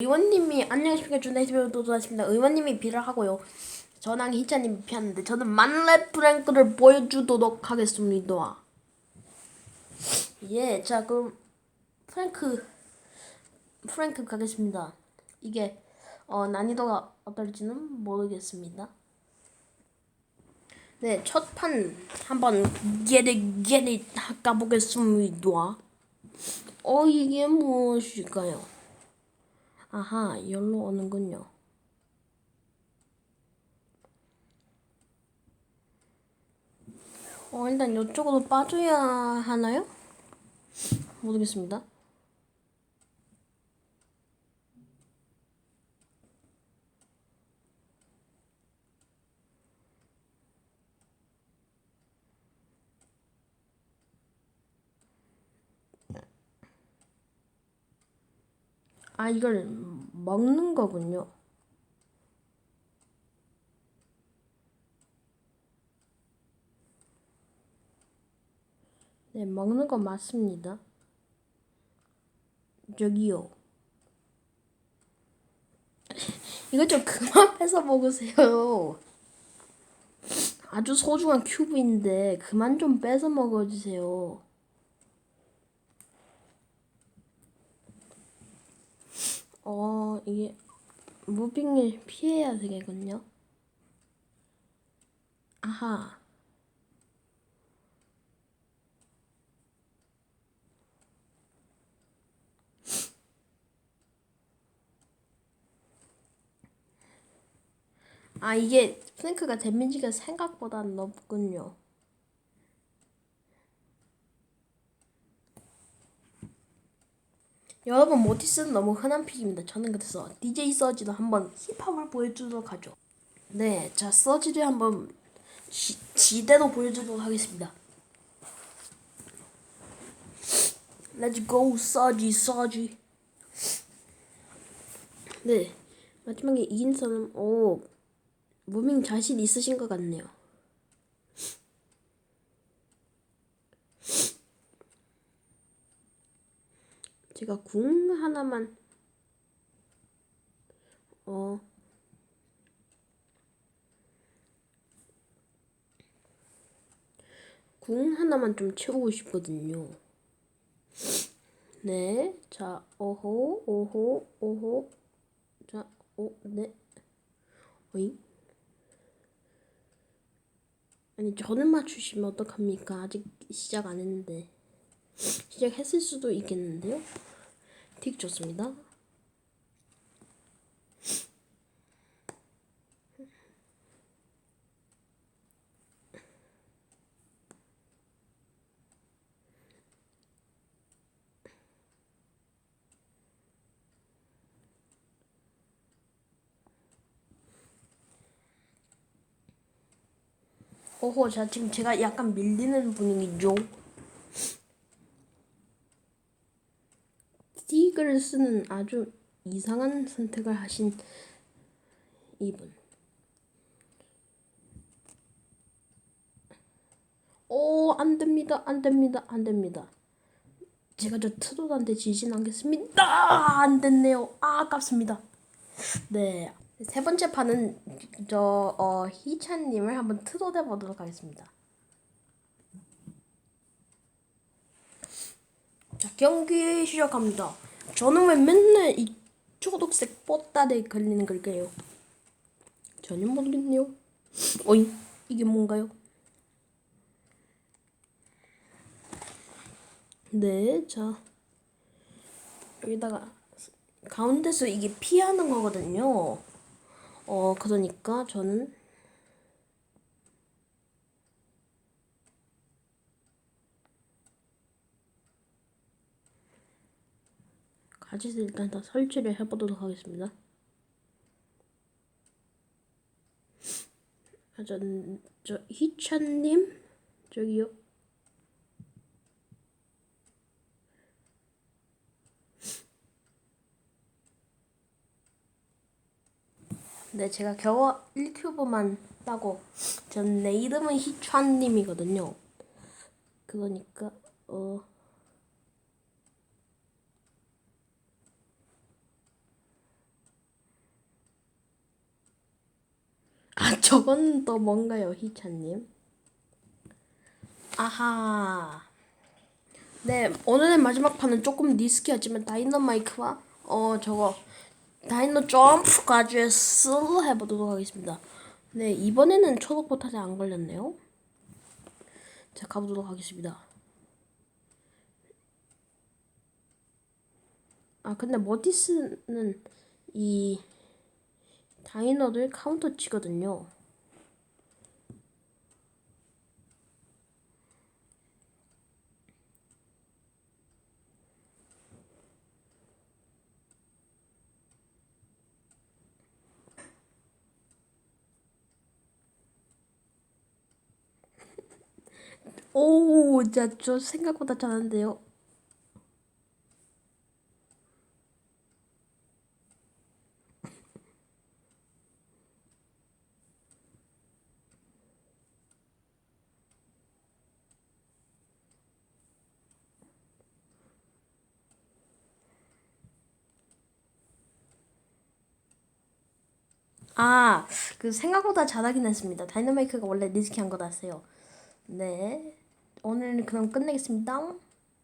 의원님이 안녕하십니까 준다이스베로 도도하십니다. 의원님이 비를 하고요. 저랑 희찬님이 피하는데 저는 만렙 프랭크를 보여주도록 하겠습니다. 예, 자 그럼 프랭크 프랭크 가겠습니다. 이게 어, 난이도가 어떨지는 모르겠습니다. 네, 첫 판 한번 get it 가보겠습니다. 어 이게 무엇일까요? 아하, 열로 오는군요. 어, 일단 이쪽으로 빠져야 하나요? 모르겠습니다. 아, 이걸 먹는 거군요. 네, 먹는 거 맞습니다. 저기요. 이거 좀 그만 뺏어 먹으세요. 아주 소중한 큐브인데 그만 좀 뺏어 먹어주세요. 어, 이게 무빙을 피해야 되겠군요. 아하. 아, 이게 플랭크가 데미지가 생각보다 높군요. 여러분 모티스는 너무 흔한 픽입니다. 저는 그래서 DJ 서지도 한번 힙합을 보여주도록 하죠. 네, 자 서지를 한번 지, 지대로 보여주도록 하겠습니다. Let's go 서지 서지. 네, 마지막에 이긴 사람 오 무밍 자신 있으신 것 같네요. 제가 궁 하나만 어 궁 하나만 좀 채우고 싶거든요. 네, 자, 오호, 오호, 오호, 자, 오, 네, 어이? 아니, 저는 맞추시면 어떡합니까? 아직 시작 안 했는데. 시작했을 수도 있겠는데요? 틱 좋습니다. 오호, 자, 지금 제가 약간 밀리는 분위기죠? 스틱을 쓰는 아주 이상한 선택을 하신 이분. 오, 안 됩니다. 안 됩니다. 안 됩니다. 제가 저 트롯한테 지진 않겠습니다. 안 됐네요. 아, 아깝습니다. 네. 세 번째 판은 저 어, 희찬님을 한번 트롯해 보도록 하겠습니다. 자, 경기 시작합니다. 저는 왜 맨날 이 초록색 뽀따에 걸리는 걸까요? 전혀 모르겠네요. 어이, 이게 뭔가요? 네, 자. 여기다가 가운데서 이게 피하는 거거든요. 어, 그러니까 저는 가지를 일단 다 설치를 해보도록 하겠습니다. 아, 저, 저 희찬님 저기요. 네, 제가 겨우 1큐브만 따고 전 내 이름은 희찬님이거든요. 그러니까 어. 저건 또 뭔가요, 희찬님? 아하. 네, 오늘의 마지막 판은 조금 리스키하지만 다이너마이크와 어 저거 다이노 점프 가지스 해보도록 하겠습니다. 네, 이번에는 초록 포탈에 안 걸렸네요. 자, 가보도록 하겠습니다. 아, 근데 모디스는 이 다이너를 카운터 치거든요. 오, 자, 저 생각보다 잘하는데요. 아, 그 생각보다 잘하긴 했습니다. 다이너마이크가 원래 리스키한 거 같아요. 네. 오늘은 그럼 끝내겠습니다.